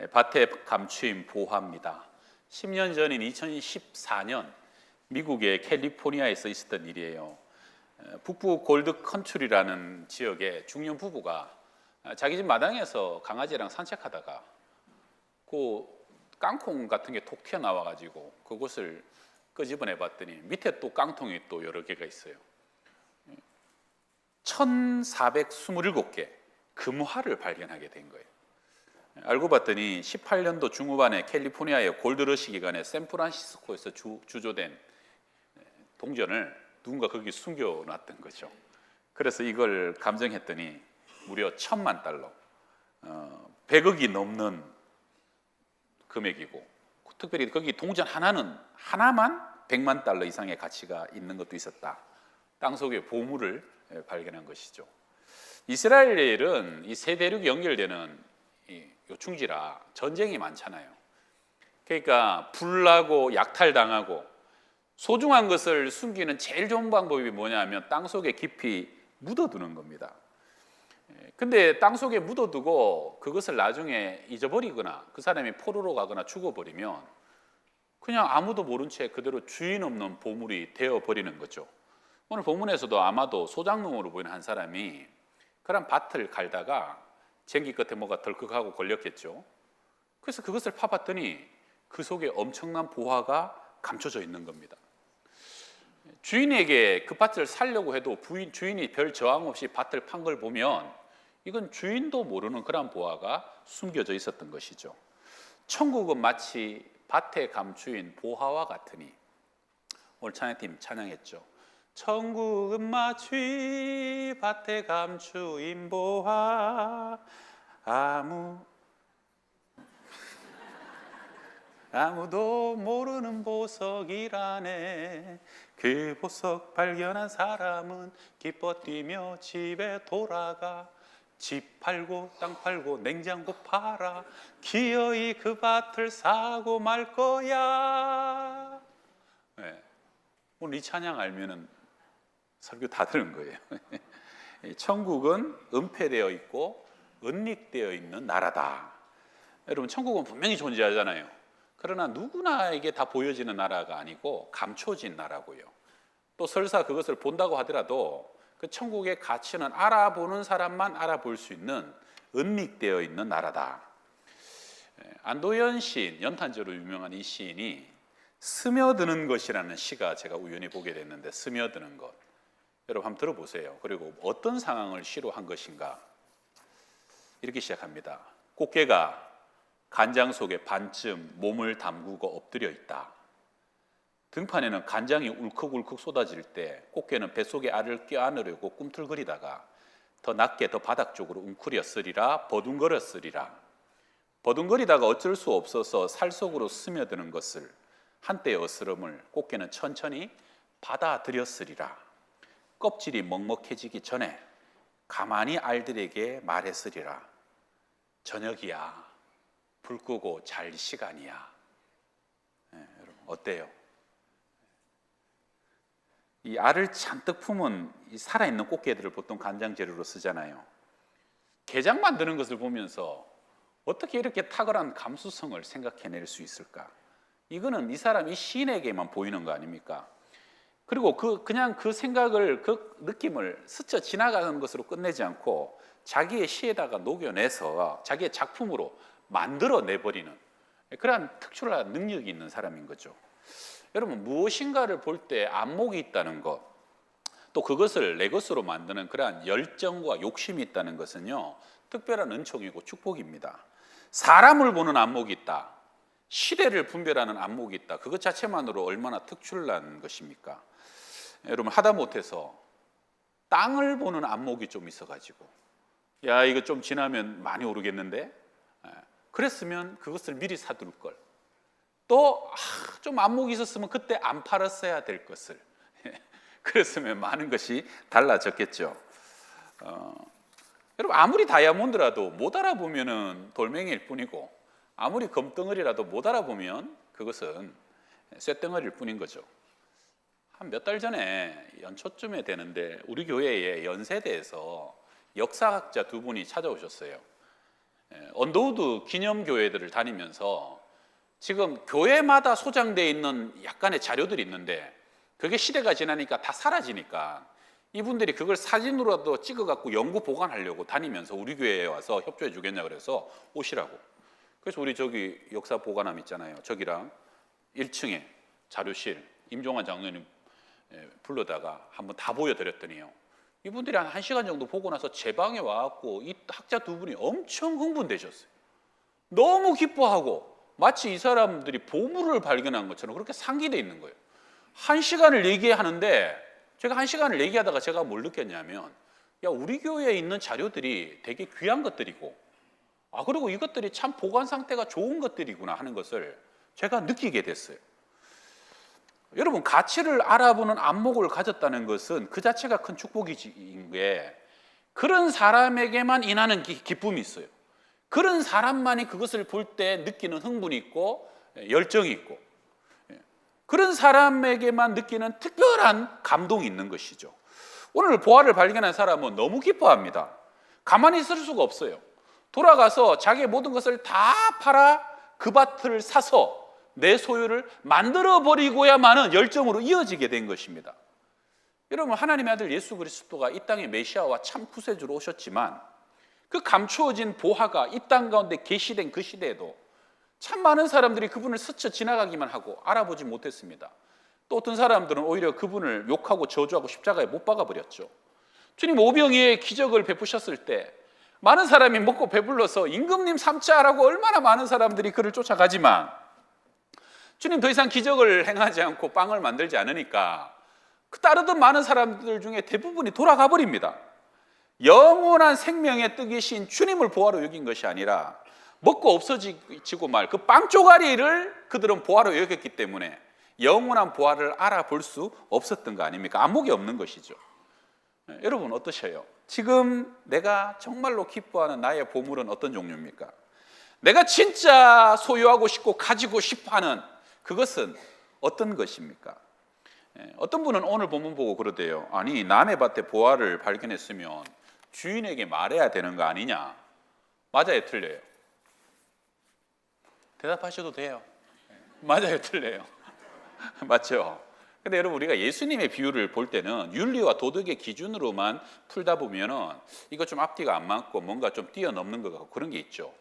예, 밭에 감추인 보화입니다. 10년 전인 2014년 미국의 캘리포니아에서 있었던 일이에요. 에, 북부 골드 컨트리라는 지역에 중년 부부가 아, 자기 집 마당에서 강아지랑 산책하다가 그 깡통 같은 게 톡 튀어나와 가지고 그것을 끄집어내 봤더니 밑에 또 깡통이 또 여러 개가 있어요. 1427개 금화를 발견하게 된 거예요. 알고 봤더니 18년도 중후반에 캘리포니아의 골드러시 기간에 샌프란시스코에서 주, 주조된 동전을 누군가 거기 숨겨놨던 거죠. 그래서 이걸 감정했더니 무려 천만 달러, 어, 100억이 넘는 금액이고 특별히 거기 동전 하나는 하나만 100만 달러 이상의 가치가 있는 것도 있었다. 땅 속에 보물을 예, 발견한 것이죠. 이스라엘은 이 세 대륙이 연결되는 이 요충지라 전쟁이 많잖아요. 그러니까 불나고 약탈당하고 소중한 것을 숨기는 제일 좋은 방법이 뭐냐면 땅 속에 깊이 묻어두는 겁니다. 예, 근데 땅 속에 묻어두고 그것을 나중에 잊어버리거나 그 사람이 포로로 가거나 죽어버리면 그냥 아무도 모른 채 그대로 주인 없는 보물이 되어 버리는 거죠. 오늘 본문에서도 아마도 소장농으로 보이는 한 사람이 그런 밭을 갈다가 쟁기 끝에 뭐가 덜컥하고 걸렸겠죠. 그래서 그것을 파봤더니 그 속에 엄청난 보화가 감춰져 있는 겁니다. 주인에게 그 밭을 살려고 해도 부인, 주인이 별 저항 없이 밭을 판 걸 보면 이건 주인도 모르는 그런 보화가 숨겨져 있었던 것이죠. 천국은 마치 밭에 감추인 보화와 같으니 오늘 찬양팀 찬양했죠. 천국은 마치 밭에 감추인 보화 아무. 아무도 모르는 보석이라네. 그 보석 발견한 사람은 기뻐 뛰며 집에 돌아가. 집 팔고 땅 팔고 냉장고 팔아. 기어이 그 밭을 사고 말 거야. 네. 오늘 이 찬양 알면은 설교 다 들은 거예요 이 천국은 은폐되어 있고 은닉되어 있는 나라다 여러분 천국은 분명히 존재하잖아요 그러나 누구나에게 다 보여지는 나라가 아니고 감춰진 나라고요. 또 설사 그것을 본다고 하더라도 그 천국의 가치는 알아보는 사람만 알아볼 수 있는 은닉되어 있는 나라다. 예, 안도현 시인, 연탄저로 유명한 이 시인이 스며드는 것이라는 시가 제가 우연히 보게 됐는데 스며드는 것. 여러분 한번 들어보세요. 그리고 어떤 상황을 시로 한 것인가. 이렇게 시작합니다. 꽃게가 간장 속에 반쯤 몸을 담그고 엎드려 있다. 등판에는 간장이 울컥울컥 쏟아질 때 꽃게는 뱃속에 알을 껴안으려고 꿈틀거리다가 더 낮게 더 바닥 쪽으로 웅크렸으리라 버둥거렸으리라 버둥거리다가 어쩔 수 없어서 살 속으로 스며드는 것을 한때의 어스름을 꽃게는 천천히 받아들였으리라 껍질이 먹먹해지기 전에 가만히 알들에게 말했으리라 저녁이야 불 끄고 잘 시간이야. 네, 여러분 어때요? 이 알을 잔뜩 품은 이 살아있는 꽃게들을 보통 간장 재료로 쓰잖아요. 게장 만드는 것을 보면서 어떻게 이렇게 탁월한 감수성을 생각해낼 수 있을까? 이거는 이 사람 이 시인에게만 보이는 거 아닙니까? 그리고 그 그냥 그 생각을 그 느낌을 스쳐 지나가는 것으로 끝내지 않고 자기의 시에다가 녹여내서 자기의 작품으로 만들어 내버리는 그러한 특출한 능력이 있는 사람인 거죠. 여러분 무엇인가를 볼 때 안목이 있다는 것, 또 그것을 내 것으로 만드는 그러한 열정과 욕심이 있다는 것은요 특별한 은총이고 축복입니다. 사람을 보는 안목이 있다, 시대를 분별하는 안목이 있다. 그것 자체만으로 얼마나 특출난 것입니까? 여러분 하다 못해서 땅을 보는 안목이 좀 있어가지고 야 이거 좀 지나면 많이 오르겠는데 그랬으면 그것을 미리 사둘 걸. 또좀 안목이 있었으면 그때 안 팔았어야 될 것을. 그랬으면 많은 것이 달라졌겠죠. 어, 여러분 아무리 다이아몬드라도 못 알아보면은 돌멩이일 뿐이고 아무리 금덩어리라도 못 알아보면 그것은 쇳덩어리일 뿐인 거죠. 한 몇 달 전에 연초쯤에 되는데 우리 교회에 연세대에서 역사학자 두 분이 찾아오셨어요. 예, 언더우드 기념 교회들을 다니면서 지금 교회마다 소장되어 있는 약간의 자료들이 있는데 그게 시대가 지나니까 다 사라지니까 이분들이 그걸 사진으로라도 찍어 갖고 연구 보관하려고 다니면서 우리 교회에 와서 협조해 주겠냐 그래서 오시라고. 그래서 우리 저기 역사 보관함 있잖아요. 저기랑 1층에 자료실 임종환 장로님 예, 불러다가 한번 다 보여드렸더니요. 이분들이 한 1시간 정도 보고 나서 제 방에 와갖고 이 학자 두 분이 엄청 흥분되셨어요. 너무 기뻐하고 마치 이 사람들이 보물을 발견한 것처럼 그렇게 상기돼 있는 거예요. 한 시간을 얘기하는데 제가 한 시간을 얘기하다가 제가 뭘 느꼈냐면 야 우리 교회에 있는 자료들이 되게 귀한 것들이고 아 그리고 이것들이 참 보관 상태가 좋은 것들이구나 하는 것을 제가 느끼게 됐어요. 여러분 가치를 알아보는 안목을 가졌다는 것은 그 자체가 큰 축복인 게 그런 사람에게만 인하는 기, 기쁨이 있어요. 그런 사람만이 그것을 볼 때 느끼는 흥분이 있고 예, 열정이 있고 예, 그런 사람에게만 느끼는 특별한 감동이 있는 것이죠. 오늘 보화를 발견한 사람은 너무 기뻐합니다. 가만히 있을 수가 없어요. 돌아가서 자기의 모든 것을 다 팔아 그 밭을 사서 내 소유를 만들어 버리고야만은 열정으로 이어지게 된 것입니다. 여러분 하나님의 아들 예수 그리스도가 이 땅에 메시아와 참 구세주로 오셨지만 그 감추어진 보화가 이 땅 가운데 계시된 그 시대에도 참 많은 사람들이 그분을 스쳐 지나가기만 하고 알아보지 못했습니다. 또 어떤 사람들은 오히려 그분을 욕하고 저주하고 십자가에 못 박아 버렸죠. 주님 오병이의 기적을 베푸셨을 때 많은 사람이 먹고 배불러서 임금님 삼자라고 얼마나 많은 사람들이 그를 쫓아가지만 주님 더 이상 기적을 행하지 않고 빵을 만들지 않으니까 그 따르던 많은 사람들 중에 대부분이 돌아가 버립니다. 영원한 생명의 뜻이신 주님을 보화로 여긴 것이 아니라 먹고 없어지고 말 그 빵 쪼가리를 그들은 보화로 여겼기 때문에 영원한 보화를 알아볼 수 없었던 거 아닙니까? 안목이 없는 것이죠. 네, 여러분 어떠셔요? 지금 내가 정말로 기뻐하는 나의 보물은 어떤 종류입니까? 내가 진짜 소유하고 싶고 가지고 싶어 하는 그것은 어떤 것입니까? 예, 어떤 분은 오늘 본문 보고 그러대요. 아니 남의 밭에 보화를 발견했으면 주인에게 말해야 되는 거 아니냐? 맞아요, 틀려요. 대답하셔도 돼요. 예, 맞아요, 틀려요. 맞죠? 근데 여러분 우리가 예수님의 비유를 볼 때는 윤리와 도덕의 기준으로만 풀다 보면은 이거 좀 앞뒤가 안 맞고 뭔가 좀 뛰어넘는 것 같고 그런 게 있죠.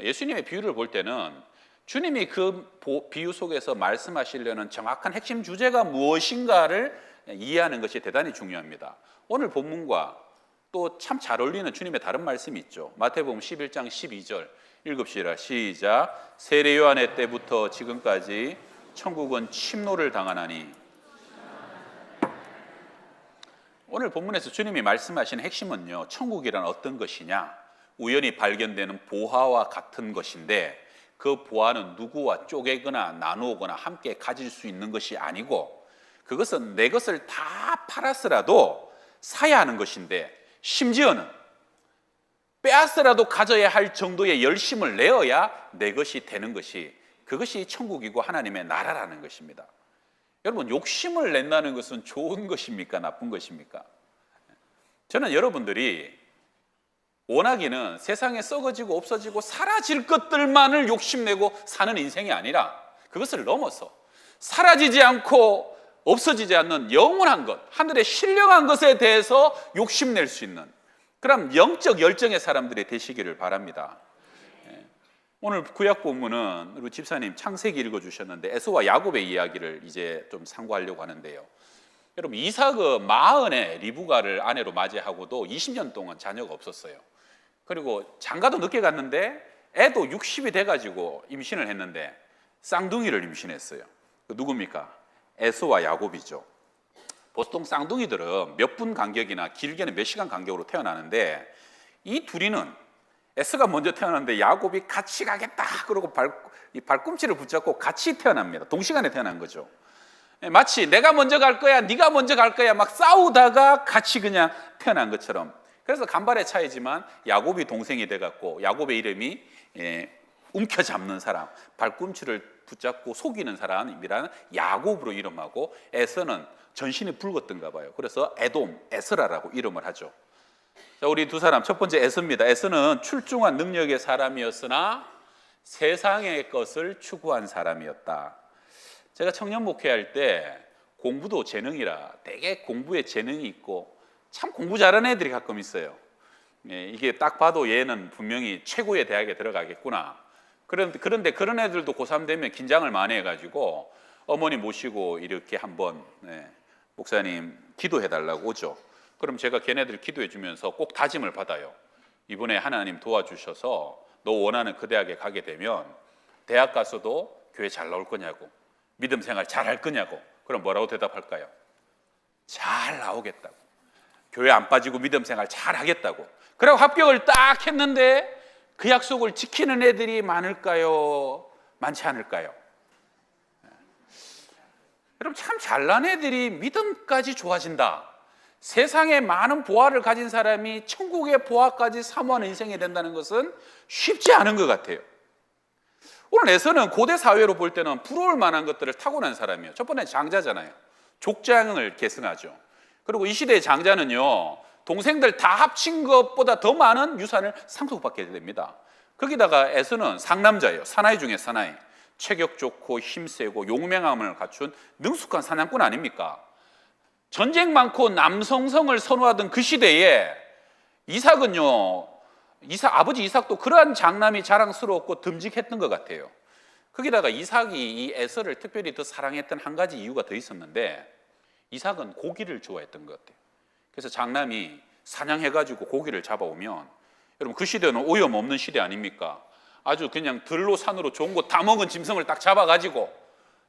예수님의 비유를 볼 때는 주님이 그 보- 비유 속에서 말씀하시려는 정확한 핵심 주제가 무엇인가를 이해하는 것이 대단히 중요합니다. 오늘 본문과 또 참 잘 어울리는 주님의 다른 말씀이 있죠. 마태복음 11장 12절 읽읍시다. 시작. 세례 요한의 때부터 지금까지 천국은 침노를 당하나니 오늘 본문에서 주님이 말씀하신 핵심은요. 천국이란 어떤 것이냐? 우연히 발견되는 보화와 같은 것인데 그 보화는 누구와 쪼개거나 나누거나 함께 가질 수 있는 것이 아니고 그것은 내 것을 다 팔았으라도 사야 하는 것인데 심지어는 빼앗으라도 가져야 할 정도의 열심을 내어야 내 것이 되는 것이 그것이 천국이고 하나님의 나라라는 것입니다. 여러분 욕심을 낸다는 것은 좋은 것입니까? 나쁜 것입니까? 저는 여러분들이 원하기는 세상에 썩어지고 없어지고 사라질 것들만을 욕심내고 사는 인생이 아니라 그것을 넘어서 사라지지 않고 없어지지 않는 영원한 것, 하늘의 신령한 것에 대해서 욕심낼 수 있는 그런 영적 열정의 사람들이 되시기를 바랍니다. 예. 오늘 구약 본문은 우리 집사님 창세기 읽어주셨는데 에서와 야곱의 이야기를 이제 좀 상고하려고 하는데요. 여러분 이삭은 마흔에 리브가를 아내로 맞이하고도 20년 동안 자녀가 없었어요. 그리고 장가도 늦게 갔는데 애도 60이 돼가지고 임신을 했는데 쌍둥이를 임신했어요. 그 누굽니까? 에서와 야곱이죠. 보통 쌍둥이들은 몇 분 간격이나 길게는 몇 시간 간격으로 태어나는데 이 둘이는 에스가 먼저 태어났는데 야곱이 같이 가겠다 그러고 발, 이 발꿈치를 붙잡고 같이 태어납니다. 동시간에 태어난 거죠. 예, 마치 내가 먼저 갈 거야, 네가 먼저 갈 거야 막 싸우다가 같이 그냥 태어난 것처럼. 그래서 간발의 차이지만 야곱이 동생이 돼갖고 야곱의 이름이 예, 움켜잡는 사람, 발꿈치를 붙잡고 속이는 사람이라는 야곱으로 이름하고 에서는 전신이 붉었던가 봐요. 그래서 에돔, 에스라라고 이름을 하죠. 자, 우리 두 사람 첫 번째 에스입니다. 에스는 출중한 능력의 사람이었으나 세상의 것을 추구한 사람이었다. 제가 청년 목회할 때 공부도 재능이라 되게 공부에 재능이 있고 참 공부 잘하는 애들이 가끔 있어요. 예, 이게 딱 봐도 얘는 분명히 최고의 대학에 들어가겠구나. 그런데, 그런데 그런 애들도 고3 되면 긴장을 많이 해가지고 어머니 모시고 이렇게 한번 예, 목사님 기도해 달라고 오죠. 그럼 제가 걔네들 기도해 주면서 꼭 다짐을 받아요. 이번에 하나님 도와주셔서 너 원하는 그 대학에 가게 되면 대학 가서도 교회 잘 나올 거냐고 믿음 생활 잘 할 거냐고 그럼 뭐라고 대답할까요? 잘 나오겠다고 교회 안 빠지고 믿음 생활 잘 하겠다고 그리고 합격을 딱 했는데 그 약속을 지키는 애들이 많을까요? 많지 않을까요? 여러분 참 잘난 애들이 믿음까지 좋아진다. 세상에 많은 보화를 가진 사람이 천국의 보화까지 사모하는 인생이 된다는 것은 쉽지 않은 것 같아요. 오늘 에서는 고대 사회로 볼 때는 부러울 만한 것들을 타고난 사람이에요. 첫 번째 장자잖아요. 족장을 계승하죠. 그리고 이 시대의 장자는요, 동생들 다 합친 것보다 더 많은 유산을 상속받게 됩니다. 거기다가 에서는 상남자예요. 사나이 중에 사나이. 체격 좋고 힘세고 용맹함을 갖춘 능숙한 사냥꾼 아닙니까? 전쟁 많고 남성성을 선호하던 그 시대에 이삭은요, 이삭 아버지 이삭도 그러한 장남이 자랑스러웠고 듬직했던 것 같아요. 거기다가 이삭이 이 에서를 특별히 더 사랑했던 한 가지 이유가 더 있었는데 이삭은 고기를 좋아했던 것 같아요. 그래서 장남이 사냥해가지고 고기를 잡아오면 여러분 그 시대는 오염 없는 시대 아닙니까? 아주 그냥 들로 산으로 좋은 거 다 먹은 짐승을 딱 잡아가지고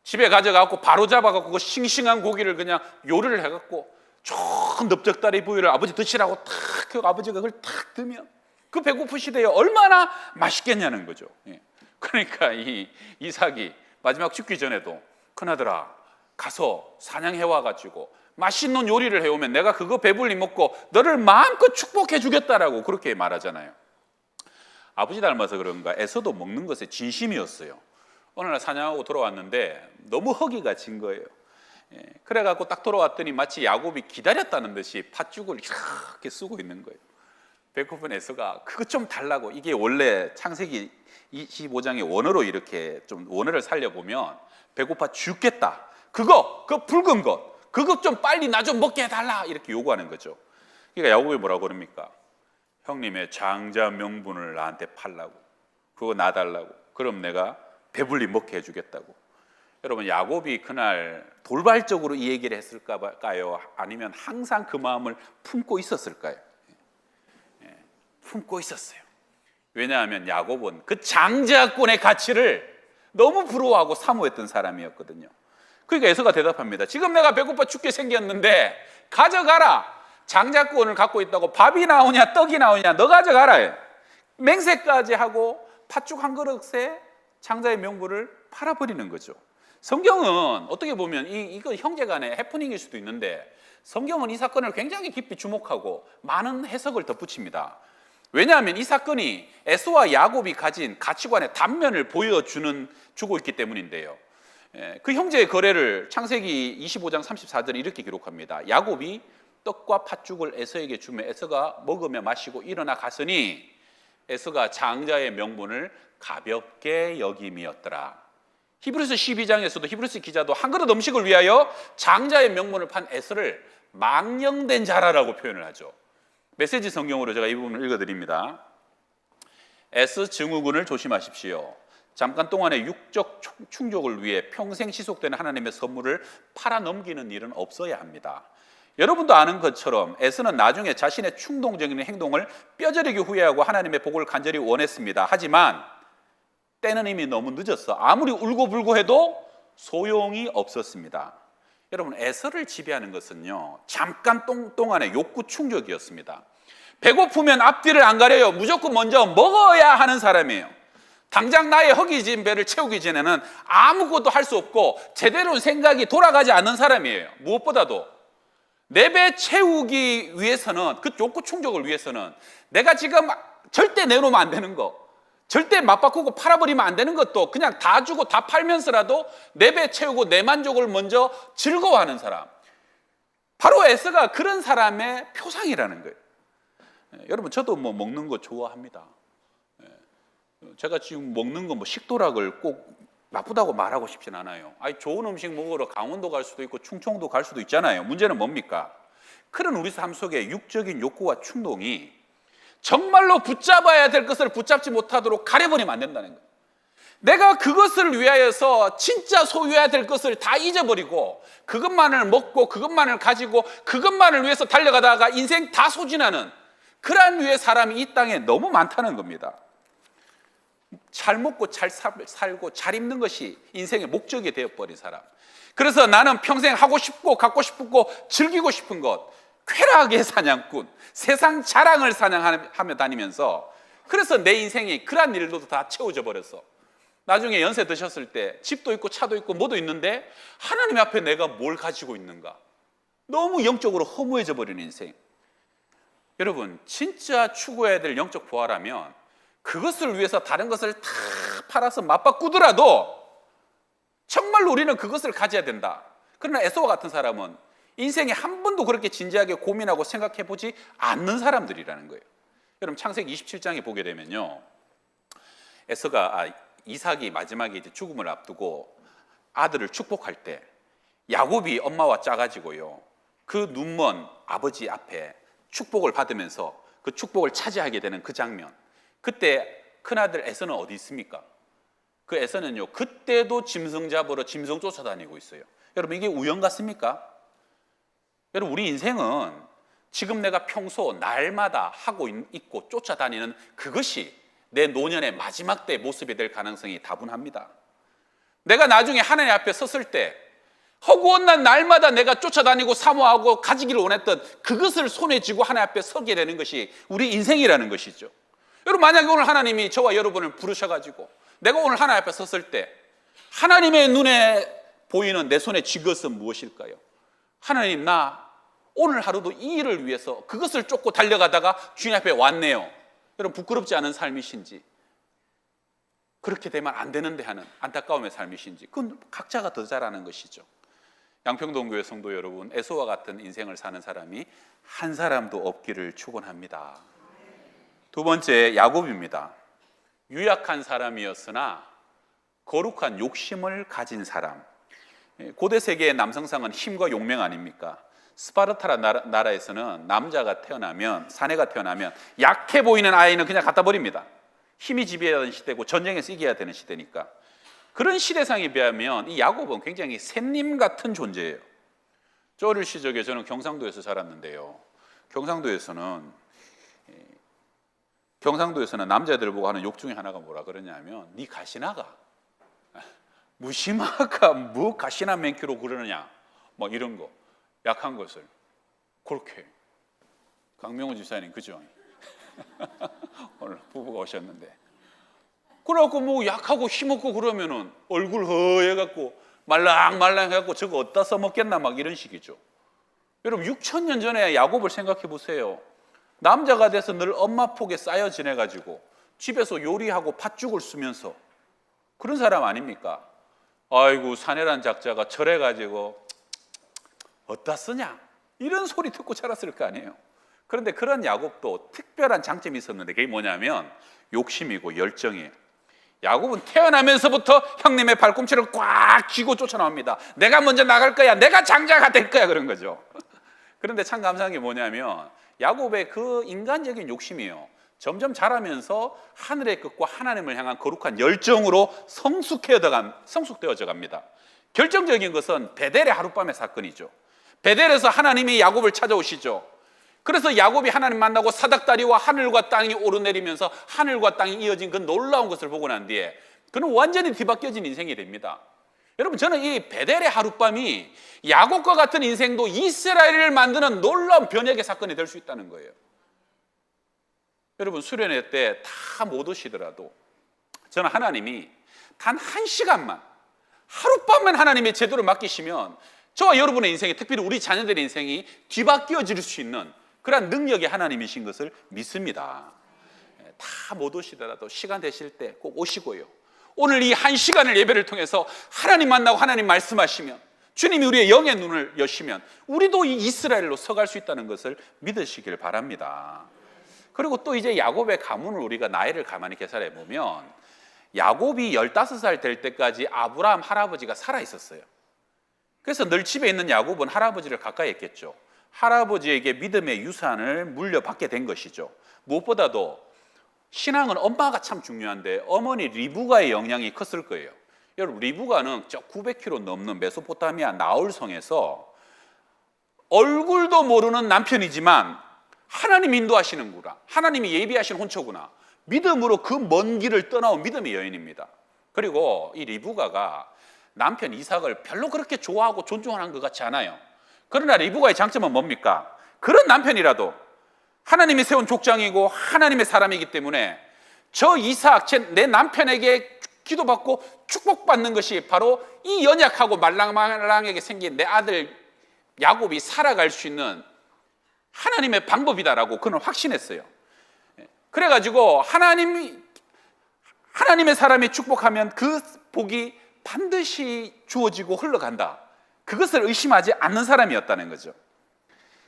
집에 가져가고 바로 잡아갖고 그 싱싱한 고기를 그냥 요리를 해갖고 좋은 넓적다리 부위를 아버지 드시라고 탁그 아버지가 그걸 탁 드면 그 배고픈 시대에 얼마나 맛있겠냐는 거죠. 예. 그러니까 이 이삭이 마지막 죽기 전에도 큰아들아 가서 사냥해 와가지고 맛있는 요리를 해오면 내가 그거 배불리 먹고 너를 마음껏 축복해 주겠다라고 그렇게 말하잖아요. 아버지 닮아서 그런가 에서도 먹는 것에 진심이었어요. 어느 날 사냥하고 돌아왔는데 너무 허기가 진 거예요. 예, 그래갖고 딱 돌아왔더니 마치 야곱이 기다렸다는 듯이 팥죽을 이렇게 쓰고 있는 거예요. 배고픈 에서가 그거 좀 달라고 이게 원래 창세기 25장의 원어로 이렇게 좀 원어를 살려보면 배고파 죽겠다. 그거 그 붉은 것 그것 좀 빨리 나 좀 먹게 해달라 이렇게 요구하는 거죠. 그러니까 야곱이 뭐라고 그럽니까? 형님의 장자 명분을 나한테 팔라고 그거 놔달라고 그럼 내가 배불리 먹게 해주겠다고 여러분 야곱이 그날 돌발적으로 이 얘기를 했을까요? 아니면 항상 그 마음을 품고 있었을까요? 예, 품고 있었어요. 왜냐하면 야곱은 그 장자권의 가치를 너무 부러워하고 사모했던 사람이었거든요. 그러니까 에서가 대답합니다. 지금 내가 배고파 죽게 생겼는데 가져가라. 장자권을 갖고 있다고 밥이 나오냐 떡이 나오냐 너 가져가라. 맹세까지 하고 팥죽 한 그릇에 장자의 명부를 팔아버리는 거죠. 성경은 어떻게 보면 이, 이건 형제 간의 해프닝일 수도 있는데 성경은 이 사건을 굉장히 깊이 주목하고 많은 해석을 덧붙입니다. 왜냐하면 이 사건이 에스와 야곱이 가진 가치관의 단면을 보여주는 주고 있기 때문인데요. 예, 그 형제의 거래를 창세기 25장 34절에 이렇게 기록합니다. 야곱이 떡과 팥죽을 에서에게 주며 에서가 먹으며 마시고 일어나 갔으니 에서가 장자의 명분을 가볍게 여김이었더라. 히브리서 12장에서도 히브리서 기자도 한 그릇 음식을 위하여 장자의 명분을 판 에서를 망령된 자라라고 표현을 하죠. 메시지 성경으로 제가 이 부분을 읽어드립니다. 에스 증후군을 조심하십시오. 잠깐 동안의 육적 충족을 위해 평생 지속되는 하나님의 선물을 팔아 넘기는 일은 없어야 합니다. 여러분도 아는 것처럼 에스는 나중에 자신의 충동적인 행동을 뼈저리게 후회하고 하나님의 복을 간절히 원했습니다. 하지만 때는 이미 너무 늦었어. 아무리 울고불고 해도 소용이 없었습니다. 여러분 에서를 지배하는 것은요 잠깐 동안의 욕구 충족이었습니다. 배고프면 앞뒤를 안 가려요. 무조건 먼저 먹어야 하는 사람이에요. 당장 나의 허기진 배를 채우기 전에는 아무것도 할 수 없고 제대로 생각이 돌아가지 않는 사람이에요. 무엇보다도 내 배 채우기 위해서는 그 욕구 충족을 위해서는 내가 지금 절대 내놓으면 안 되는 거 절대 맞바꾸고 팔아버리면 안 되는 것도 그냥 다 주고 다 팔면서라도 내 배 채우고 내 만족을 먼저 즐거워하는 사람 바로 에스가 그런 사람의 표상이라는 거예요 예, 여러분 저도 뭐 먹는 거 좋아합니다. 예, 제가 지금 먹는 거뭐 식도락을 꼭 나쁘다고 말하고 싶진 않아요. 아니 좋은 음식 먹으러 강원도 갈 수도 있고 충청도 갈 수도 있잖아요. 문제는 뭡니까? 그런 우리 삶 속에 육적인 욕구와 충동이 정말로 붙잡아야 될 것을 붙잡지 못하도록 가려버리면 안 된다는 거예요. 내가 그것을 위하여서 진짜 소유해야 될 것을 다 잊어버리고 그것만을 먹고 그것만을 가지고 그것만을 위해서 달려가다가 인생 다 소진하는 그러한 류의 사람이 이 땅에 너무 많다는 겁니다. 잘 먹고 잘 살- 살고 잘 입는 것이 인생의 목적이 되어버린 사람. 그래서 나는 평생 하고 싶고 갖고 싶고 즐기고 싶은 것, 쾌락의 사냥꾼, 세상 자랑을 사냥하며 다니면서 그래서 내 인생이 그러한 일로도 다 채워져 버렸어. 나중에 연세 드셨을 때 집도 있고 차도 있고 뭐도 있는데 하나님 앞에 내가 뭘 가지고 있는가? 너무 영적으로 허무해져 버리는 인생. 여러분, 진짜 추구해야 될 영적 부활하면 그것을 위해서 다른 것을 다 팔아서 맞바꾸더라도 정말로 우리는 그것을 가져야 된다. 그러나 에서와 같은 사람은 인생에 한 번도 그렇게 진지하게 고민하고 생각해 보지 않는 사람들이라는 거예요. 여러분 창세기 27장에 보게 되면요. 에서가 아, 이삭이 마지막에 이제 죽음을 앞두고 아들을 축복할 때 야곱이 엄마와 짜가지고요. 그 눈먼 아버지 앞에 축복을 받으면서 그 축복을 차지하게 되는 그 장면. 그때 큰아들 에서는 어디 있습니까? 그 에서는요. 그때도 짐승 잡으러 짐승 쫓아다니고 있어요. 여러분 이게 우연 같습니까? 여러분 우리 인생은 지금 내가 평소 날마다 하고 있- 있고 쫓아다니는 그것이 내 노년의 마지막 때 모습이 될 가능성이 다분합니다. 내가 나중에 하나님 앞에 섰을 때 허구한 날 날마다 내가 쫓아다니고 사모하고 가지기를 원했던 그것을 손에 쥐고 하나님 앞에 서게 되는 것이 우리 인생이라는 것이죠. 여러분 만약에 오늘 하나님이 저와 여러분을 부르셔가지고 내가 오늘 하나님 앞에 섰을 때 하나님의 눈에 보이는 내 손에 쥐 것은 무엇일까요? 하나님 나 오늘 하루도 이 일을 위해서 그것을 쫓고 달려가다가 주님 앞에 왔네요. 여러분 부끄럽지 않은 삶이신지 그렇게 되면 안 되는데 하는 안타까움의 삶이신지 그건 각자가 더 잘하는 것이죠. 양평동 교회 성도 여러분, 에소와 같은 인생을 사는 사람이 한 사람도 없기를 축원합니다. 두 번째 야곱입니다. 유약한 사람이었으나 거룩한 욕심을 가진 사람. 예, 고대 세계의 남성상은 힘과 용맹 아닙니까? 스파르타라 나라, 나라 에서는 남자가 태어나면 사내가 태어나면 약해 보이는 아이는 그냥 갖다 버립니다. 힘이 지배하는 시대고 전쟁에서 이겨야 되는 시대니까. 그런 시대상에 비하면 이 야곱은 굉장히 샘님 같은 존재예요. 저 어릴 시절에 저는 경상도에서 자랐는데요. 경상도에서는 예, 경상도에서는 남자들 보고 하는 욕 중에 하나가 뭐라 그러냐면 네 가시나가 무심하가 뭐 가시나 맨키로 그러느냐 뭐 이런 거 약한 것을 그렇게 강명호 지사님 그죠? 오늘 부부가 오셨는데 그래갖고 뭐 약하고 힘없고 그러면은 얼굴 허해갖고 말랑말랑해갖고 저거 어디다 써먹겠나 막 이런 식이죠. 여러분 6천 년 전에 야곱을 생각해 보세요. 남자가 돼서 늘 엄마 폭에 쌓여 지내가지고 집에서 요리하고 팥죽을 쓰면서 그런 사람 아닙니까? 아이고 사내란 작자가 절해가지고 어디다 쓰냐 이런 소리 듣고 자랐을 거 아니에요. 그런데 그런 야곱도 특별한 장점이 있었는데 그게 뭐냐면 욕심이고 열정이에요. 야곱은 태어나면서부터 형님의 발꿈치를 꽉 쥐고 쫓아나옵니다. 내가 먼저 나갈 거야. 내가 장자가 될 거야. 그런 거죠. 그런데 참 감사한 게 뭐냐면 야곱의 그 인간적인 욕심이요. 점점 자라면서 하늘의 끝과 하나님을 향한 거룩한 열정으로 성숙해져 갑니다. 결정적인 것은 베델의 하룻밤의 사건이죠. 베델에서 하나님이 야곱을 찾아오시죠. 그래서 야곱이 하나님 만나고 사닥다리와 하늘과 땅이 오르내리면서 하늘과 땅이 이어진 그 놀라운 것을 보고 난 뒤에 그는 완전히 뒤바뀌어진 인생이 됩니다. 여러분 저는 이 베델의 하룻밤이 야곱과 같은 인생도 이스라엘을 만드는 놀라운 변혁의 사건이 될 수 있다는 거예요. 여러분 수련회 때 다 못 오시더라도 저는 하나님이 단 한 시간만 하룻밤만 하나님의 제도를 맡기시면 저와 여러분의 인생이 특별히 우리 자녀들의 인생이 뒤바뀌어질 수 있는 그러한 능력이 하나님이신 것을 믿습니다. 다 못 오시더라도 시간 되실 때 꼭 오시고요. 오늘 이 한 시간을 예배를 통해서 하나님 만나고 하나님 말씀하시면 주님이 우리의 영의 눈을 여시면 우리도 이 이스라엘로 서갈 수 있다는 것을 믿으시길 바랍니다. 그리고 또 이제 야곱의 가문을 우리가 나이를 가만히 계산해 보면 야곱이 15살 될 때까지 아브라함 할아버지가 살아 있었어요. 그래서 늘 집에 있는 야곱은 할아버지를 가까이 했겠죠. 할아버지에게 믿음의 유산을 물려받게 된 것이죠. 무엇보다도 신앙은 엄마가 참 중요한데 어머니 리브가의 영향이 컸을 거예요. 여러분 리브가는 저 900km 넘는 메소포타미아 나홀성에서 얼굴도 모르는 남편이지만 하나님 인도하시는구나. 하나님이 예비하신 혼처구나. 믿음으로 그 먼 길을 떠나온 믿음의 여인입니다. 그리고 이 리브가가 남편 이삭을 별로 그렇게 좋아하고 존중하는 것 같지 않아요. 그러나 리브가의 장점은 뭡니까? 그런 남편이라도 하나님이 세운 족장이고 하나님의 사람이기 때문에 저 이삭, 제- 내 남편에게 기도받고 축복받는 것이 바로 이 연약하고 말랑말랑하게 생긴 내 아들 야곱이 살아갈 수 있는 하나님의 방법이다라고 그는 확신했어요. 그래가지고 하나님이 하나님의 사람이 축복하면 그 복이 반드시 주어지고 흘러간다. 그것을 의심하지 않는 사람이었다는 거죠.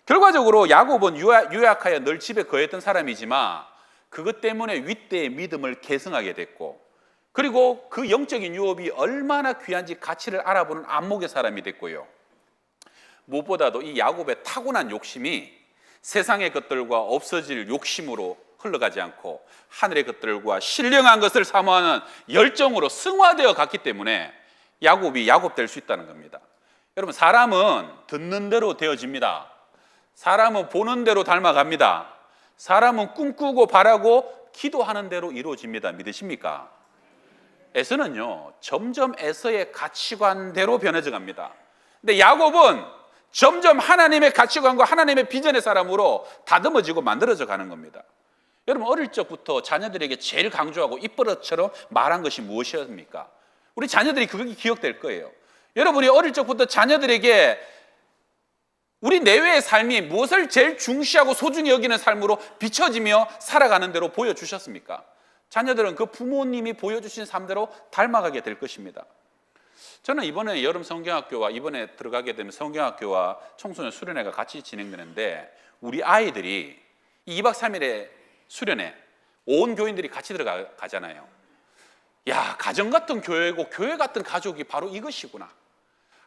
결과적으로 야곱은 유약- 유약하여 늘 집에 거했던 사람이지만 그것 때문에 윗대의 믿음을 계승하게 됐고 그리고 그 영적인 유업이 얼마나 귀한지 가치를 알아보는 안목의 사람이 됐고요. 무엇보다도 이 야곱의 타고난 욕심이 세상의 것들과 없어질 욕심으로 흘러가지 않고 하늘의 것들과 신령한 것을 사모하는 열정으로 승화되어 갔기 때문에 야곱이 야곱 될 수 있다는 겁니다. 여러분 사람은 듣는 대로 되어집니다. 사람은 보는 대로 닮아갑니다. 사람은 꿈꾸고 바라고 기도하는 대로 이루어집니다. 믿으십니까? 에서는요 점점 에서의 가치관대로 변해져 갑니다. 근데 야곱은 점점 하나님의 가치관과 하나님의 비전의 사람으로 다듬어지고 만들어져 가는 겁니다. 여러분 어릴 적부터 자녀들에게 제일 강조하고 입버릇처럼 말한 것이 무엇이었습니까? 우리 자녀들이 그게 기억될 거예요. 여러분이 어릴 적부터 자녀들에게 우리 내외의 삶이 무엇을 제일 중시하고 소중히 여기는 삶으로 비춰지며 살아가는 대로 보여주셨습니까? 자녀들은 그 부모님이 보여주신 삶대로 닮아가게 될 것입니다. 저는 이번에 여름 성경학교와 이번에 들어가게 되면 성경학교와 청소년 수련회가 같이 진행되는데 우리 아이들이 이 2박 3일의 수련회 온 교인들이 같이 들어가잖아요. 야, 가정 같은 교회고 교회 같은 가족이 바로 이것이구나.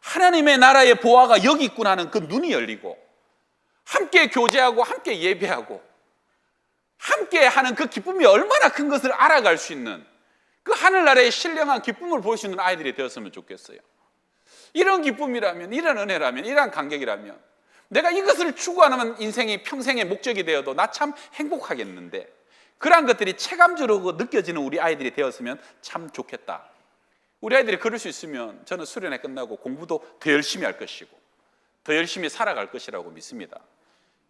하나님의 나라의 보화가 여기 있구나 하는 그 눈이 열리고 함께 교제하고 함께 예배하고 함께 하는 그 기쁨이 얼마나 큰 것을 알아갈 수 있는 그 하늘나라의 신령한 기쁨을 볼 수 있는 아이들이 되었으면 좋겠어요. 이런 기쁨이라면, 이런 은혜라면, 이런 감격이라면 내가 이것을 추구하는 인생이 평생의 목적이 되어도 나 참 행복하겠는데 그러한 것들이 체감적으로 느껴지는 우리 아이들이 되었으면 참 좋겠다. 우리 아이들이 그럴 수 있으면 저는 수련회 끝나고 공부도 더 열심히 할 것이고 더 열심히 살아갈 것이라고 믿습니다.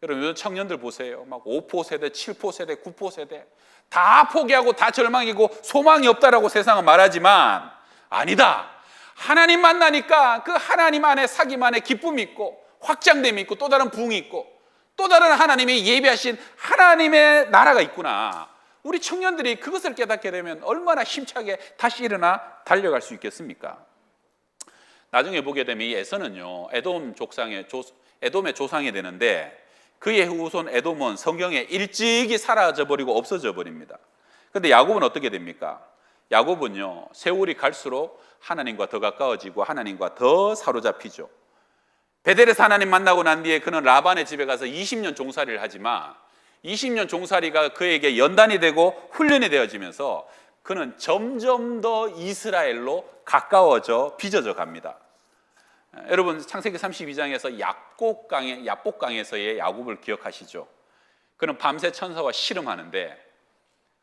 여러분 요즘 청년들 보세요. 막 5포 세대, 7포 세대, 9포 세대 다 포기하고 다 절망이고 소망이 없다라고 세상은 말하지만 아니다. 하나님 만나니까 그 하나님 안에 사귐 안에 기쁨이 있고 확장됨이 있고 또 다른 부흥이 있고 또 다른 하나님이 예비하신 하나님의 나라가 있구나. 우리 청년들이 그것을 깨닫게 되면 얼마나 힘차게 다시 일어나 달려갈 수 있겠습니까? 나중에 보게 되면 이 에서는요 에돔 족상의 조, 에돔의 조상이 되는데 그의 후손 에돔은 성경에 일찍이 사라져 버리고 없어져 버립니다. 근데 야곱은 어떻게 됩니까? 야곱은요 세월이 갈수록 하나님과 더 가까워지고 하나님과 더 사로잡히죠. 베델에서 하나님 만나고 난 뒤에 그는 라반의 집에 가서 20년 종살이를 하지만 20년 종살이가 그에게 연단이 되고 훈련이 되어지면서 그는 점점 더 이스라엘로 가까워져 빚어져 갑니다. 여러분 창세기 32장에서 약곡강에 약곡강에서의 야곱을 기억하시죠? 그는 밤새 천사와 씨름하는데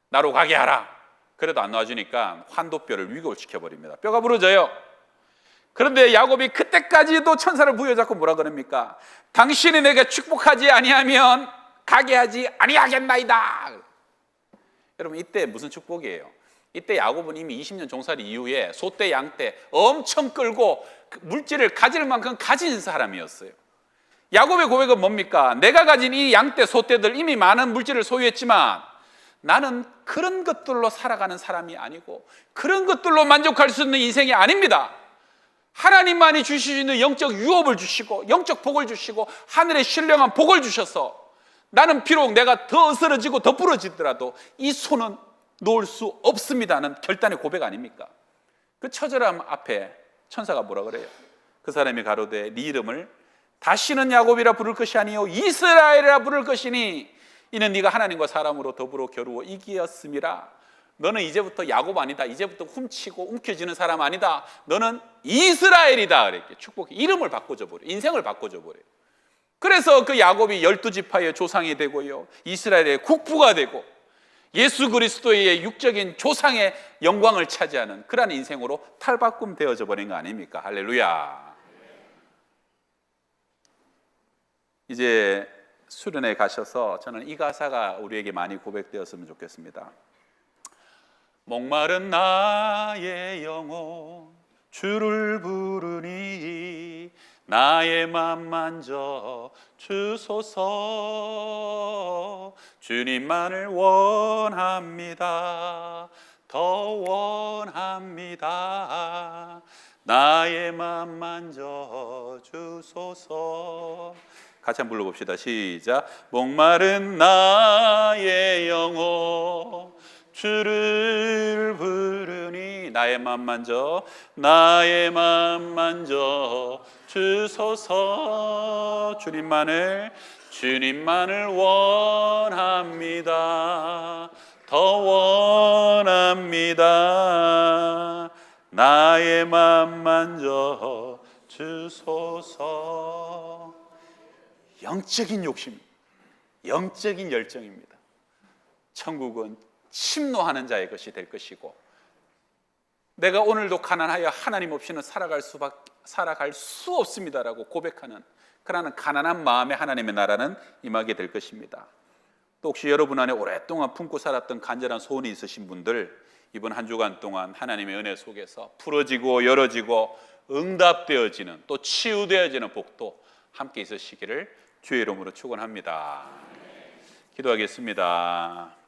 나로 가게 하라. 그래도 안 놔주니까 환도뼈를 위골시켜 버립니다. 뼈가 부러져요. 그런데 야곱이 그때까지도 천사를 부여잡고 뭐라 그럽니까? 당신이 내게 축복하지 아니하면 가게 하지 아니하겠나이다. 여러분 이때 무슨 축복이에요? 이때 야곱은 이미 20년 종살이 이후에 소떼 양떼 엄청 끌고 그 물질을 가질 만큼 가진 사람이었어요. 야곱의 고백은 뭡니까? 내가 가진 이 양떼 소떼들 이미 많은 물질을 소유했지만 나는 그런 것들로 살아가는 사람이 아니고 그런 것들로 만족할 수 있는 인생이 아닙니다. 하나님만이 주실 수 있는 영적 유업을 주시고 영적 복을 주시고 하늘의 신령한 복을 주셔서 나는 비록 내가 더 쓰러지고 더 부러지더라도 이 손은 놓을 수 없습니다는 결단의 고백 아닙니까? 그 처절함 앞에 천사가 뭐라 그래요? 그 사람이 가로되 네 이름을 다시는 야곱이라 부를 것이 아니요 이스라엘이라 부를 것이니 이는 네가 하나님과 사람으로 더불어 겨루어 이기었음이라 너는 이제부터 야곱 아니다. 이제부터 훔치고 움켜쥐는 사람 아니다. 너는 이스라엘이다. 그랬게 축복해 이름을 바꿔줘 버려. 인생을 바꿔줘 버려 그래서 그 야곱이 열두 지파의 조상이 되고요 이스라엘의 국부가 되고 예수 그리스도의 육적인 조상의 영광을 차지하는 그러한 인생으로 탈바꿈 되어져 버린 거 아닙니까? 할렐루야. 이제 수련회 가셔서 저는 이 가사가 우리에게 많이 고백되었으면 좋겠습니다. 목마른 나의 영혼 주를 부르니 나의 맘 만져 주소서. 주님만을 원합니다. 더 원합니다. 나의 맘 만져 주소서. 같이 한번 불러봅시다. 시작. 목마른 나의 영혼 주를 부르니 나의 맘 만져 나의 맘 만져 주소서. 주님만을 주님만을 원합니다. 더 원합니다. 나의 맘 만져 주소서. 영적인 욕심 영적인 열정입니다. 천국은 침노하는 자의 것이 될 것이고 내가 오늘도 가난하여 하나님 없이는 살아갈 수밖 살아갈 수 없습니다라고 고백하는 그러한 가난한 마음에 하나님의 나라는 임하게 될 것입니다. 또 혹시 여러분 안에 오랫동안 품고 살았던 간절한 소원이 있으신 분들 이번 한 주간 동안 하나님의 은혜 속에서 풀어지고 열어지고 응답되어지는 또 치유되어지는 복도 함께 있으시기를 주의 이름으로 축원합니다. 기도하겠습니다.